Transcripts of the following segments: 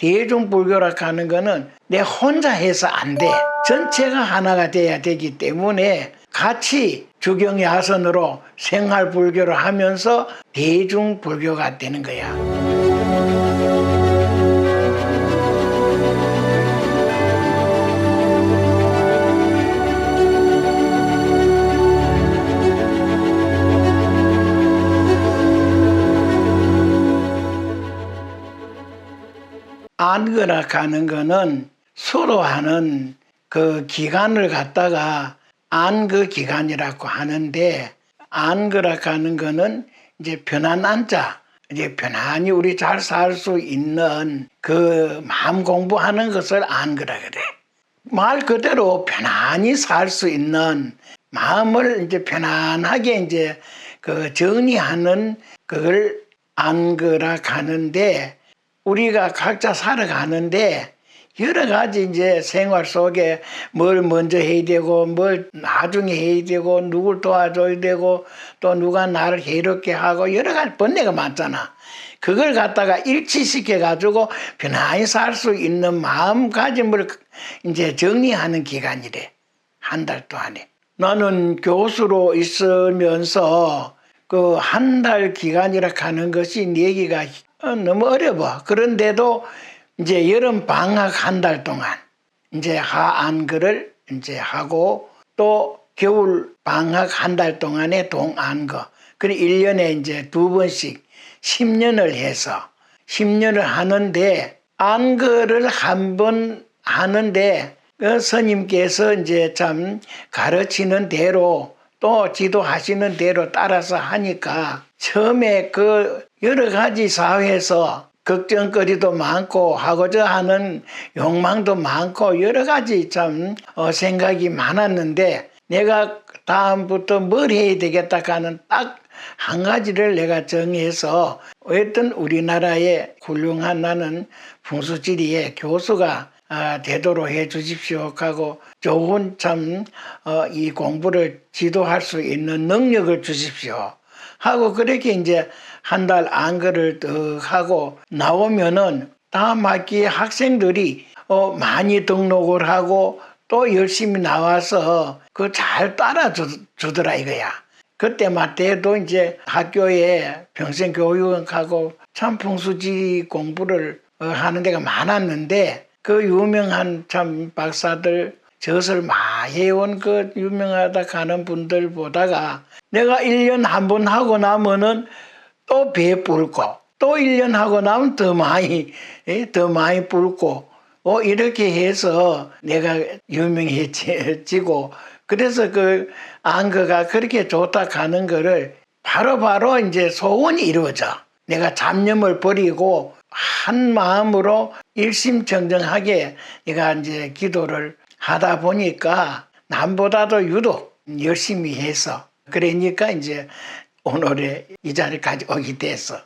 대중불교라 하는 거는 내 혼자 해서 안 돼. 전체가 하나가 돼야 되기 때문에 같이 주경야선으로 생활불교를 하면서 대중불교가 되는 거야. 안거라 하는 거는 서로 하는 그 기간을 갖다가 안그 기간이라고 하는데 안거라 하는 거는 이제 편안 안자 이제 편안히 우리 잘 살 수 있는 그 마음 공부하는 것을 안거라 그래. 말 그대로 편안히 살 수 있는 마음을 이제 편안하게 이제 그 정리하는 그걸 안거라 가는데 우리가 각자 살아가는데 여러 가지 이제 생활 속에 뭘 먼저 해야 되고 뭘 나중에 해야 되고 누굴 도와줘야 되고 또 누가 나를 해롭게 하고 여러 가지 번뇌가 많잖아. 그걸 갖다가 일치시켜 가지고 편안히 살 수 있는 마음가짐을 이제 정리하는 기간이래. 한 달 동안에. 나는 교수로 있으면서 그 한 달 기간이라 하는 것이 얘기가 어, 너무 어려워. 그런데도 이제 여름 방학 한 달 동안 이제 하안거를 이제 하고 또 겨울 방학 한 달 동안에 동안거. 그래 1년에 이제 두 번씩 10년을 해서 10년을 하는데 안거를 한 번 하는데 그 스님께서 이제 참 가르치는 대로 또 지도하시는 대로 따라서 하니까 처음에 그 여러 가지 사회에서 걱정거리도 많고 하고자 하는 욕망도 많고 여러 가지 참 어, 생각이 많았는데 내가 다음부터 뭘 해야 되겠다 하는 딱 한 가지를 내가 정해서 어떤 우리나라의 훌륭한 나는 풍수지리의 교수가 아, 되도록 해 주십시오 하고 좋은 참이 공부를 지도할 수 있는 능력을 주십시오 하고 그렇게 이제 한 달 안거를 더 하고 나오면은 다음 학기 학생들이 어 많이 등록을 하고 또 열심히 나와서 그 잘 따라 주더라 이거야. 그때마다도 이제 학교에 평생 교육하고 참 풍수지 공부를 어, 하는 데가 많았는데 그 유명한 참 박사들 젖을 많이 해온 그 유명하다 하는 분들 보다가 내가 1년 한 번 하고 나면은 또 배 불고 또 1년 하고 나면 더 많이 예, 더 많이 불고 어 이렇게 해서 내가 유명해지고 그래서 그 안거가 그렇게 좋다 가는 거를 바로바로 바로 이제 소원이 이루어져. 내가 잡념을 버리고 한 마음으로 일심청정하게 내가 이제 기도를 하다 보니까 남보다도 유독 열심히 해서 그러니까 이제 오늘의 이 자리까지 오게 됐어.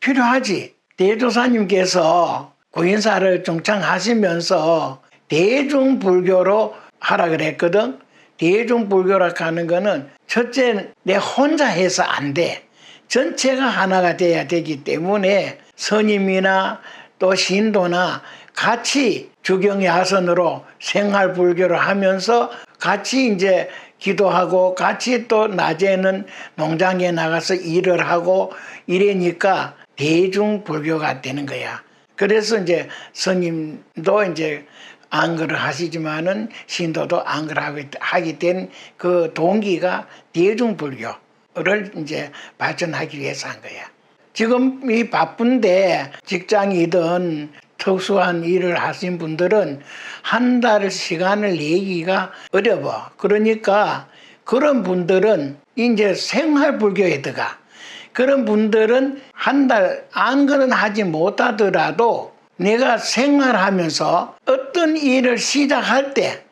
필요하지. 대조사님께서 구인사를 중창하시면서 대중불교로 하라 그랬거든. 대중불교라 하는 거는 첫째 내 혼자 해서 안 돼. 전체가 하나가 돼야 되기 때문에 스님이나 또 신도나 같이 주경야선으로 생활불교를 하면서 같이 이제 기도하고 같이 또 낮에는 농장에 나가서 일을 하고 이러니까 대중불교가 되는 거야. 그래서 이제 스님도 이제 안거를 하시지만은 신도도 안거를 하게 된 그 동기가 대중불교를 이제 발전하기 위해서 한 거야. 지금 이 바쁜데 직장이든 특수한 일을 하신 분들은 한 달 시간을 내기가 어려워. 그러니까 그런 분들은 이제 생활불교에 들어가. 그런 분들은 한 달 안거는 하지 못하더라도 내가 생활하면서 어떤 일을 시작할 때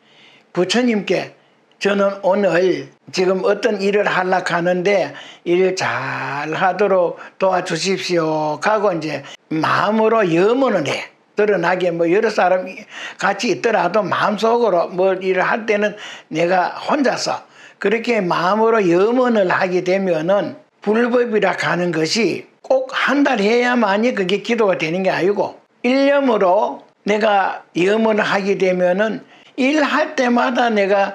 부처님께 저는 오늘 지금 어떤 일을 하려고 하는데 일잘 하도록 도와주십시오. 하고 이제 마음으로 염원을 해. 드러나게 뭐 여러 사람이 같이 있더라도 마음속으로 뭘 일을 할 때는 내가 혼자서 그렇게 마음으로 염원을 하게 되면은 불법이라 하는 것이 꼭 한 달 해야만이 그게 기도가 되는 게 아니고 일념으로 내가 염원을 하게 되면은 일할 때마다 내가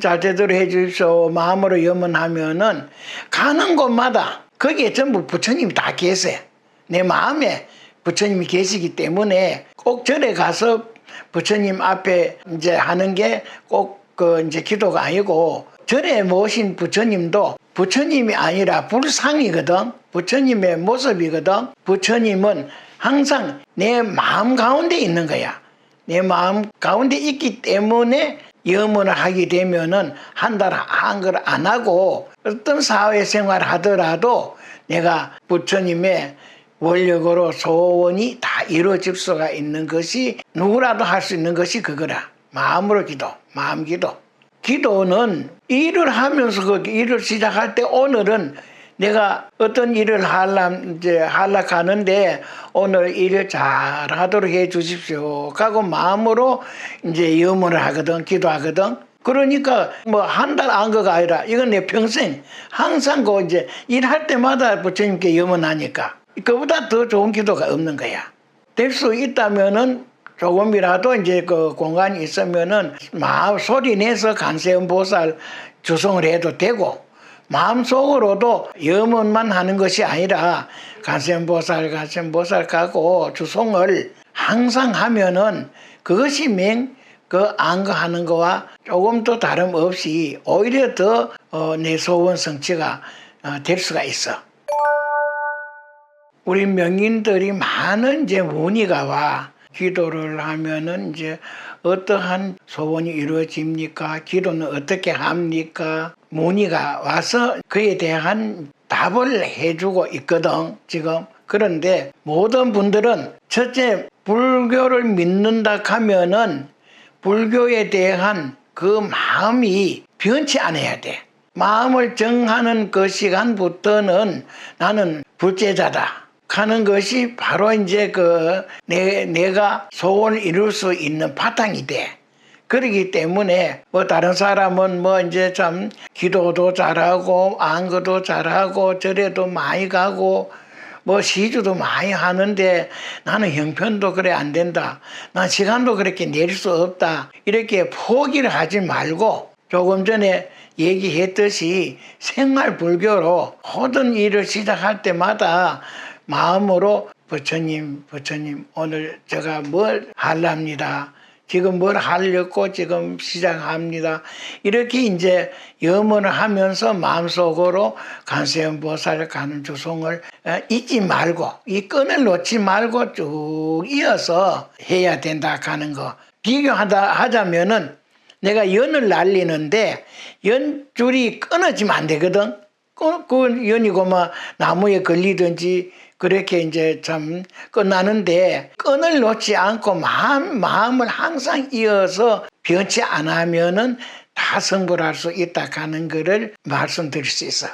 잘 제대로 해 주십시오 마음으로 염원하면은 가는 곳마다 거기에 전부 부처님이 다 계세요. 내 마음에 부처님이 계시기 때문에 꼭 절에 가서 부처님 앞에 이제 하는 게 꼭 그 이제 기도가 아니고 절에 모신 부처님도 부처님이 아니라 불상이거든. 부처님의 모습이거든. 부처님은 항상 내 마음 가운데 있는 거야. 내 마음 가운데 있기 때문에 염원을 하게 되면은 한 달 한 걸 안 하고 어떤 사회생활 하더라도 내가 부처님의 원력으로 소원이 다 이루어질 수가 있는 것이 누구라도 할 수 있는 것이 그거라. 마음으로 기도, 마음 기도. 기도는 일을 하면서 그 일을 시작할 때 오늘은 내가 어떤 일을 하려 이제 하려 하는데 오늘 일을 잘 하도록 해 주십시오. 하고 마음으로 이제 염원을 하거든, 기도하거든. 그러니까 뭐 한 달 안 거가 아니라 이건 내 평생 항상 그 이제 일할 때마다 부처님께 염원하니까 그보다 더 좋은 기도가 없는 거야. 될 수 있다면은 조금이라도 이제 그 공간이 있으면은 마음 소리 내서 간세음 보살 주성을 해도 되고 마음속으로도 염원만 하는 것이 아니라 간세음 보살 간세음 보살 가고 주성을 항상 하면은 그것이 맹 그 안거하는 거와 조금 더 다름없이 오히려 더내 소원 성취가 어, 될 수가 있어. 우리 명인들이 많은 이제 문의가 와 기도를 하면은 이제 어떠한 소원이 이루어집니까? 기도는 어떻게 합니까? 문의가 와서 그에 대한 답을 해주고 있거든 지금 그런데 모든 분들은 첫째 불교를 믿는다 하면은 불교에 대한 그 마음이 변치 않아야 돼. 마음을 정하는 그 시간부터는 나는 불제자다. 하는 것이 바로 이제 그 내, 내가 소원을 이룰 수 있는 바탕이 돼. 그러기 때문에 뭐 다른 사람은 뭐 이제 참 기도도 잘하고 안거도 잘하고 절에도 많이 가고 뭐 시주도 많이 하는데 나는 형편도 그래 안 된다. 난 시간도 그렇게 낼 수 없다. 이렇게 포기를 하지 말고 조금 전에 얘기했듯이 생활 불교로 모든 일을 시작할 때마다 마음으로 부처님, 부처님, 오늘 제가 뭘 하랍니다. 지금 뭘 하려고 지금 시작합니다. 이렇게 이제 염원을 하면서 마음속으로 간세음 보살을 가는 어, 잊지 말고 이 끈을 놓지 말고 쭉 이어서 해야 된다 하는 거. 비교하다 하자면은 내가 연을 날리는데 연줄이 끊어지면 안 되거든. 그, 그 연이고 뭐 나무에 걸리든지 그렇게 이제 참 끝나는데 끈을 놓지 않고 마음, 마음을 항상 이어서 변치 않으면은 다 성불할 수 있다 하는 것을 말씀드릴 수 있어.